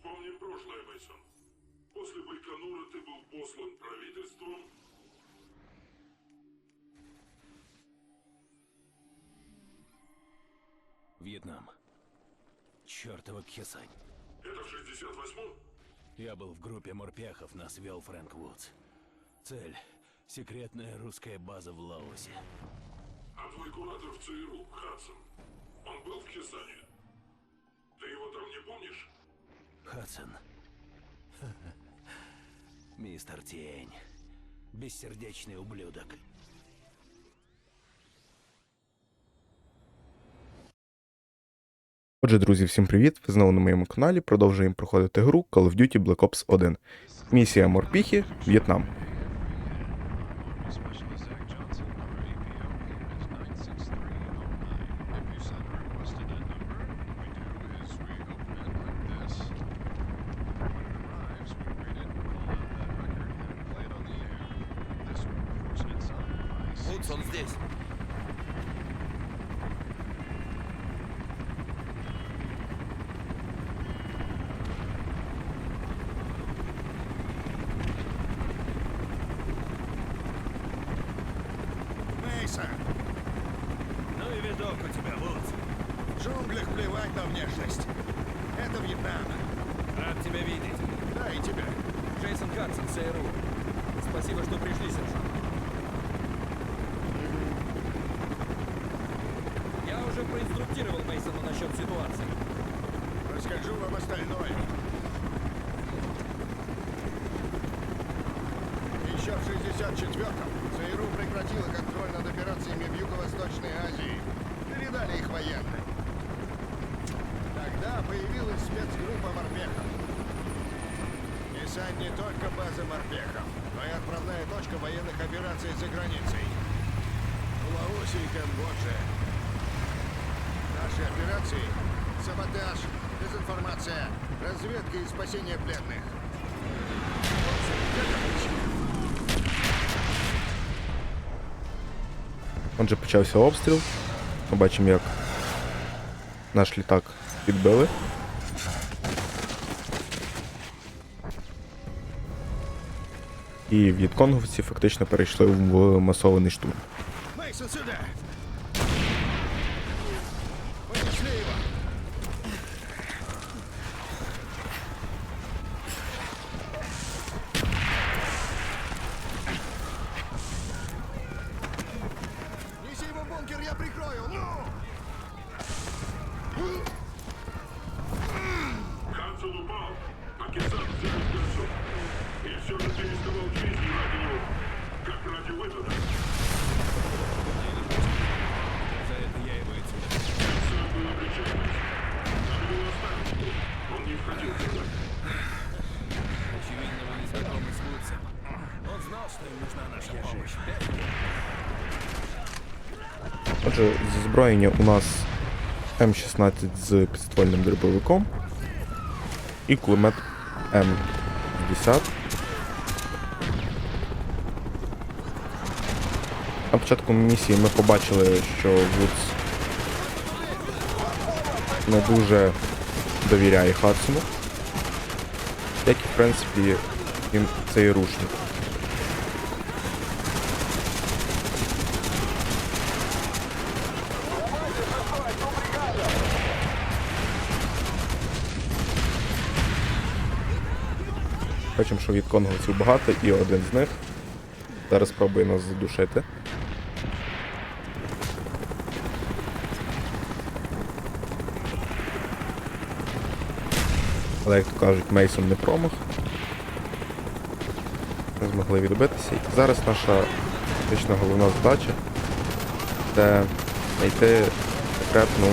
Вспомним прошлое, Мейсон. После Байконура ты был послан правительством Вьетнам. Чёртова Кхесань. Это в 68-м? Я был в группе морпехов, нас вел Фрэнк Вудс. Цель — секретная русская база в Лаосе. А твой куратор в ЦРУ, Хадсон, он был в Хесане? Хадсон. Мистер Тень. Бессердечный ублюдок. Отже, друзі, всім привіт! Ви знову на моєму каналі. Продовжуємо проходити гру Call of Duty Black Ops 1. Місія Морпіхи, В'єтнам. Device. Он здесь. Уже проинструктировал Мейсона насчет ситуации. Расскажу вам остальное. Еще в 64-м ЦРУ прекратила контроль над операциями в Юго-Восточной Азии. Передали их военным. Тогда появилась спецгруппа морпехов. Исань не только база морпехов, но и отправная точка военных операций за границей. В и Камбодже. Наши операции — саботаж, дезинформация, разведка и спасение пленных. Отже, почався обстріл. Ми бачимо, як наш літак підбили. І в'єтконговці фактично перейшли в масований штурм. Мейсон, сюда! Отже, з озброєння у нас М16 з підствольним дробовиком і кулемет М50. На початку місії ми побачили, що Вудс не дуже довіряє Хадсону, як і в принципі він цей рушник. Бачимо, що від конговців багато, і один з них зараз спробує нас задушити. Але, як то кажуть, Мейсон не промах. Не змогли відбитися. І зараз наша фактично головна задача це знайти секретну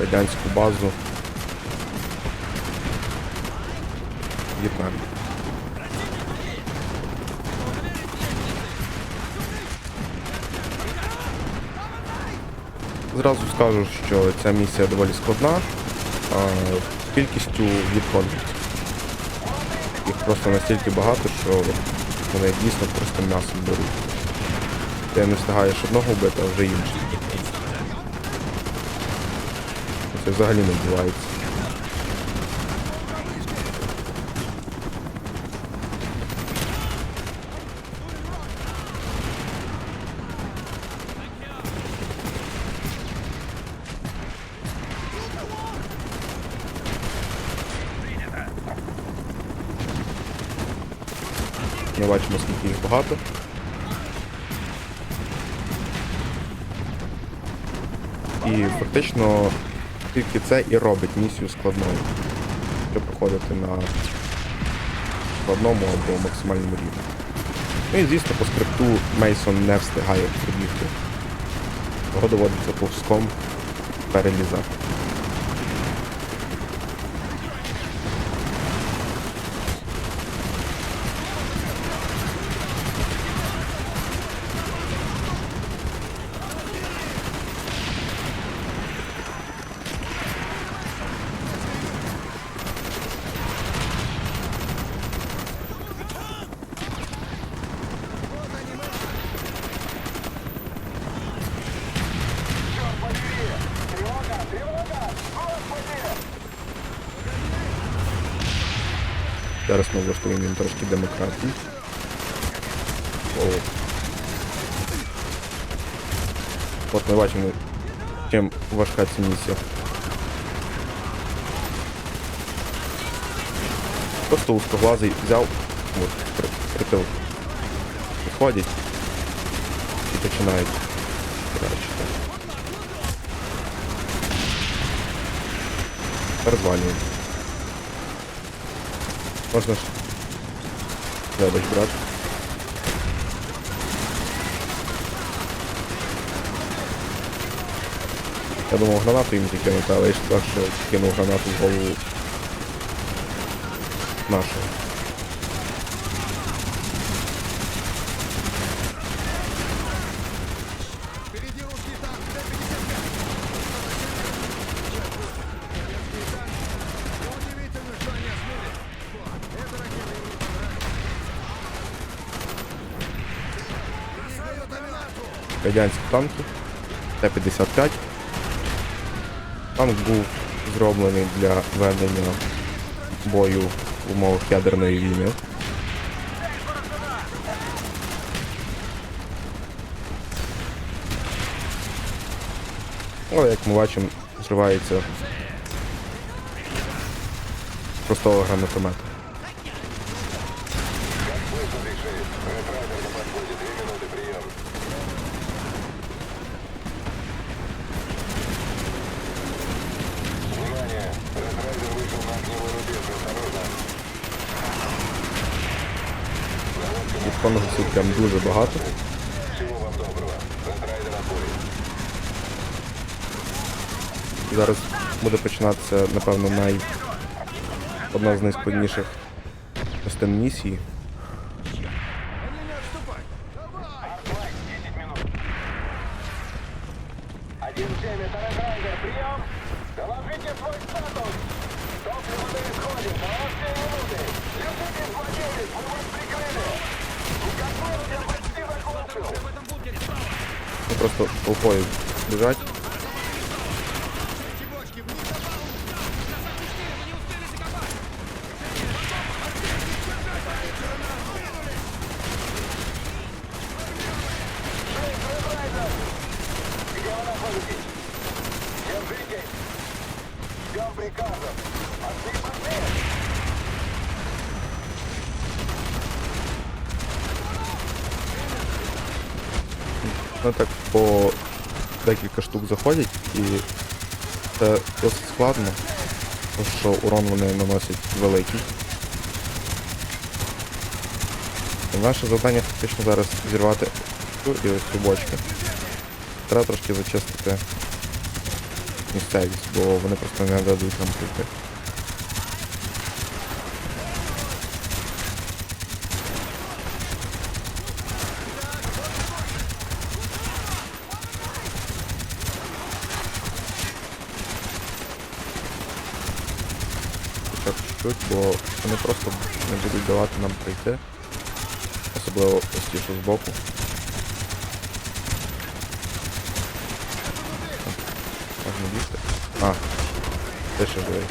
радянську базу в Зразу скажу, що ця місія доволі складна а, кількістю відходів. Їх просто настільки багато, що вони дійсно просто м'ясом беруть. Ти не встигаєш одного вбити, а вже інший. Це взагалі не відбувається. Ми бачимо, скільки їх багато. І фактично тільки це і робить місію складною. Щоб проходити на складному або максимальному рівні. Ну і звісно, по скрипту Мейсон не встигає прибігти. Його доводиться повзком перелізати. Зараз ми влаштуємо їм трошки демократії. От ми бачимо, чим важка ця місія. Просто узкоглазий взяв, от, при, притил. Підходять і починають. Розвалюємо. Можна ж. Вибач, брат. Я думав гранату їм кинути, але я ж так, що кинув гранату в голову нашого. Радянські танки Т-55. Танк був зроблений для ведення бою в умовах ядерної війни. Але як ми бачимо, зривається з простого гранатомета. Відконусів прям дуже багато. І зараз буде починатися, напевно, най... одна з найскладніших частин місії. Они не отступать! Ну так по декілька штук заходять і це досить складно, тому що урон вони наносять великий. Наше завдання фактично зараз зірвати і ось цю бочки. Треба трошки зачистити місцевість, бо вони просто не дадуть нам прийти. Чуть-чуть, бо вони просто не будуть давати нам прийти. Особливо ось ті, що збоку. Можна бігти. А, ти ще живий.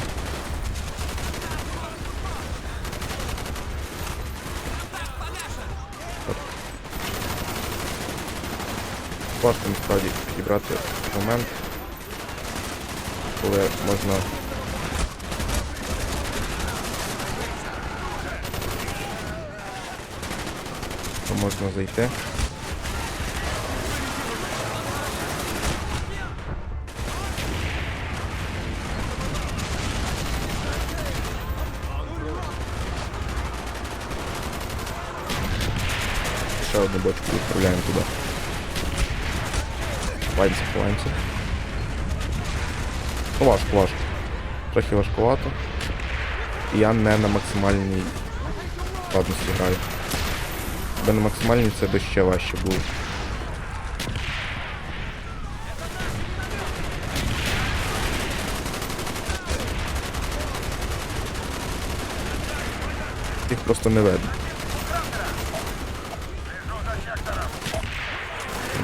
Важко насправді підібрати момент, коли можна можна зайти. Ще одну бочку відправляємо туди. Ховаємося, ховаємося. Ну важко, важко. Трохи важкувато. Я не на максимальній складності граю. Якби на максимальній це би ще важче було. Їх просто не видно.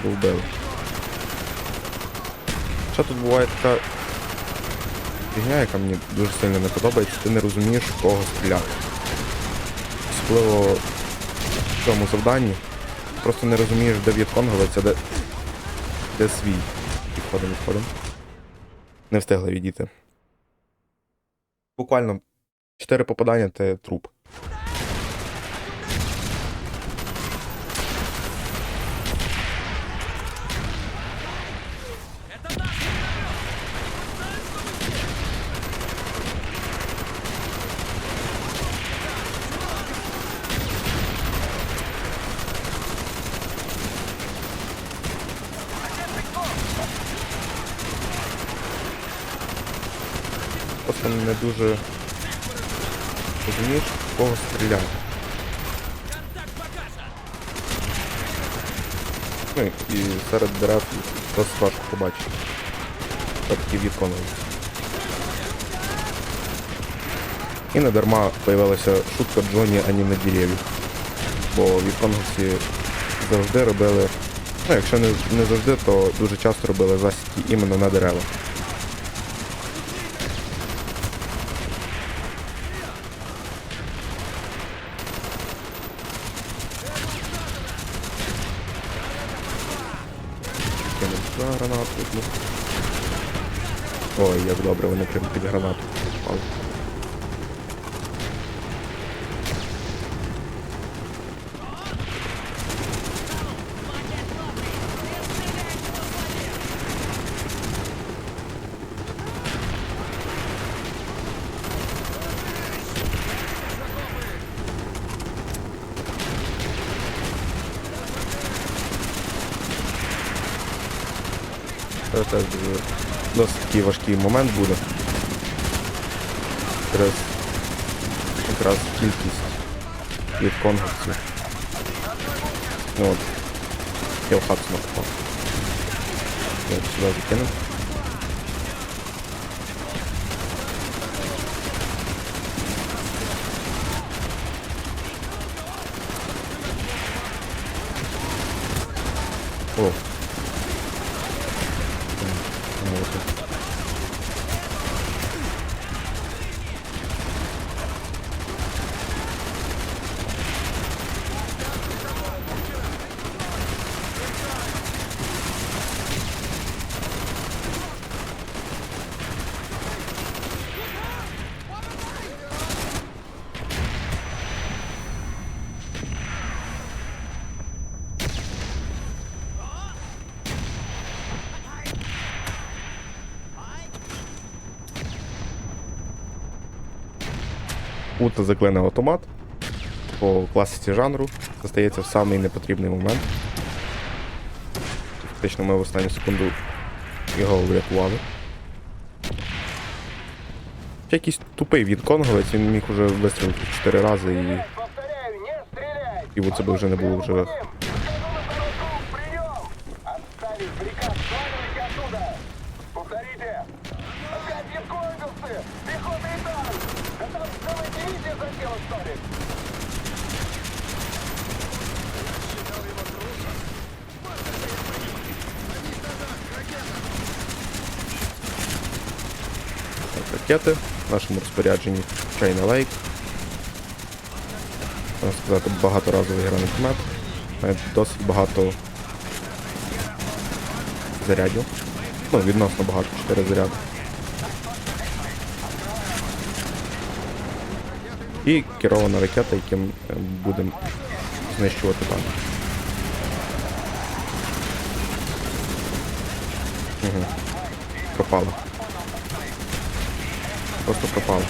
Вбили. Ще тут буває така фігня, яка мені дуже сильно не подобається, ти не розумієш, кого стріляти. Особливо в цьому завданні. Просто не розумієш, де в'єтконговець, де, де свій. Відходимо, відходимо. Не встигли відійти. Буквально 4 попадання це труп. Просто не дуже розумієш, в кого стріляти. Ну і серед дерев досить важко побачити. Такі відконують. І не дарма появилася шутка Джоні, ані на дереві. Бо відконговці завжди робили. Ну, якщо не, не завжди, то дуже часто робили засідки іменно на дерева. Сюди гранату. Ой, як добре, вони прям під гранату попали. Це теж дуже досить такий важкий момент буде. Через якраз кількість від конкурсів. Ну от. Я в хату напав. Я сюди закинув. О, Ута заклинив автомат по класиці жанру. Це стається в самий непотрібний момент. Фактично ми в останню секунду його врятували. Ще якийсь тупий від конговець, він міг уже вистрілити 4 рази і І це би вже не було в живих. Ракети в нашому розпорядженні China Lake. Можна сказати, багаторазовий гранатомет. Має досить багато зарядів. Ну, відносно багато, 4 заряди. І керована ракета, яким е, будемо знищувати танк. Угу. Пропало. Просто пропало.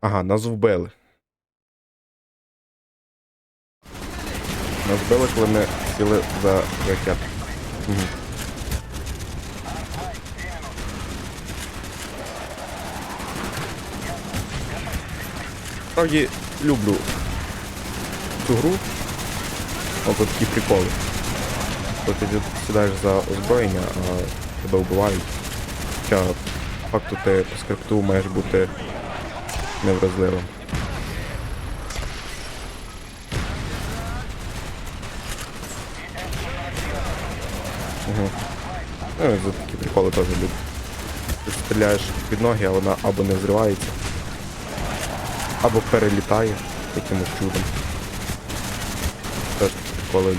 Ага, нас вбили. Нас вбили, коли ми сіли за ракет. Угу. Справді люблю цю гру. Ось такі приколи. Коли ти сідаєш за озброєння, а тебе вбивають. Хоча факту ти по скрипту маєш бути невразливим. Угу. Ну, за такі приколи теж люблю. Ти стріляєш під ноги, а вона або не взривається, або перелітає якимось чудом. Теж приколи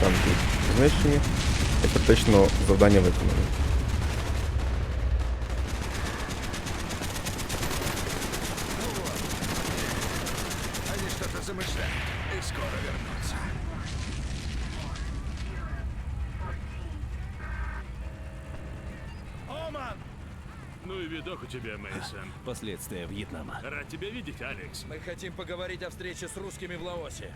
танків знищені і практично завдання виконане. Тебя, Мейсон. Последствия Вьетнама. Рад тебя видеть, Алекс. Мы хотим поговорить о встрече с русскими в Лаосе.